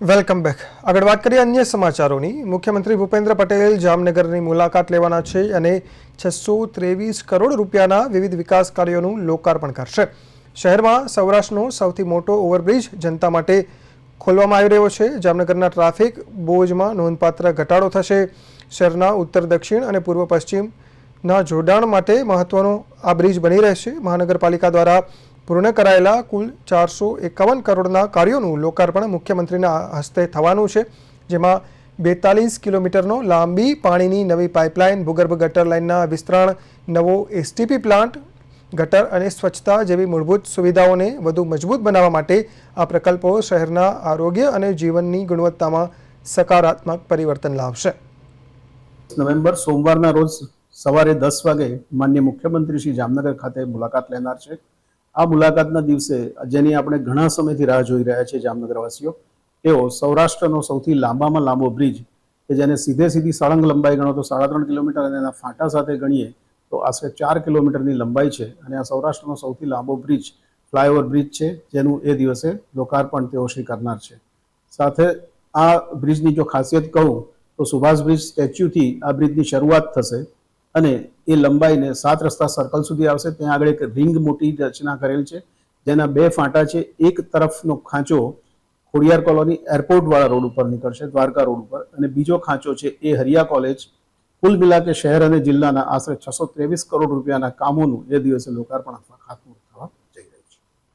Welcome back. આગળ વાત કરીએ અન્ય સમાચારોની. મુખ્યમંત્રી ભૂપેન્દ્ર પટેલ જામનગરની મુલાકાત લેવાના છે અને છસો ત્રેવીસ કરોડ રૂપિયાના વિવિધ વિકાસ કાર્યોનું લોકાર્પણ કરશે. શહેરમાં સૌરાષ્ટ્રનો સૌથી મોટો ઓવરબ્રિજ જનતા માટે ખોલવામાં આવી રહ્યો છે. જામનગરના ટ્રાફિક બોજમાં નોંધપાત્ર ઘટાડો થશે. શહેરના ઉત્તર, દક્ષિણ અને પૂર્વ, પશ્ચિમના જોડાણ માટે મહત્વનો આ બ્રિજ બની રહેશે. મહાનગરપાલિકા દ્વારા પૂર્ણ કરાયેલા કુલ ચારસો એકાવન કરોડના કાર્યોનું લોકાર્પણ મુખ્યમંત્રીના હસ્તે થવાનું છે, જેમાં બેતાલીસ કિલોમીટરનો લાંબી પાણીની નવી પાઇપલાઇન, ભૂગર્ભ ગટર લાઇનના વિસ્તરણ, નવો એસટીપી પ્લાન્ટ, ગટર અને સ્વચ્છતા જેવી મૂળભૂત સુવિધાઓને વધુ મજબૂત બનાવવા માટે આ પ્રકલ્પો શહેરના આરોગ્ય અને જીવનની ગુણવત્તામાં સકારાત્મક પરિવર્તન લાવશે. નવેમ્બર સોમવારના રોજ સવારે દસ વાગે માન્ય મુખ્યમંત્રી શ્રી જામનગર ખાતે મુલાકાત લેનાર છે. આ મુલાકાતના દિવસે, જેની આપણે ઘણા સમયથી રાહ જોઈ રહ્યા છીએ જામનગરવાસીઓ, તેઓ સૌરાષ્ટ્રનો સૌથી લાંબામાં લાંબો બ્રિજ, કે જેને સીધે સીધી સળંગ લંબાઈ ગણો તો સાડા ત્રણ કિલોમીટર અને એના ફાંટા સાથે ગણીએ તો આશરે ચાર કિલોમીટરની લંબાઈ છે અને આ સૌરાષ્ટ્રનો સૌથી લાંબો બ્રિજ, ફ્લાયઓવર બ્રિજ છે, જેનું એ દિવસે લોકાર્પણ તેઓ શ્રી કરનાર છે. સાથે આ બ્રિજની જો ખાસિયત કહું, તો સુભાષ બ્રિજ સ્ટેચ્યુથી આ બ્રિજની શરૂઆત થશે અને એ લંબાઈને સાત રસ્તા સર્કલ સુધી આવશે. ત્યાં આગળ એક રિંગ મોટી રચના કરેલ છે, જેના બે ફાંટા છે. એક તરફનો ખાંચો ખોડિયાર કોલોની એરપોર્ટ વાળા રોડ ઉપર નીકળશે, દ્વારકા રોડ ઉપર. અને બીજો ખાંચો છે એ હરિયા કોલેજ કુલ મિલા કે શહેર અને જિલ્લાના આશરે છસો ત્રેવીસ કરોડ રૂપિયાના કામોનું એ દિવસે લોકાર્પણ અથવા ખાતમુહૂર્ત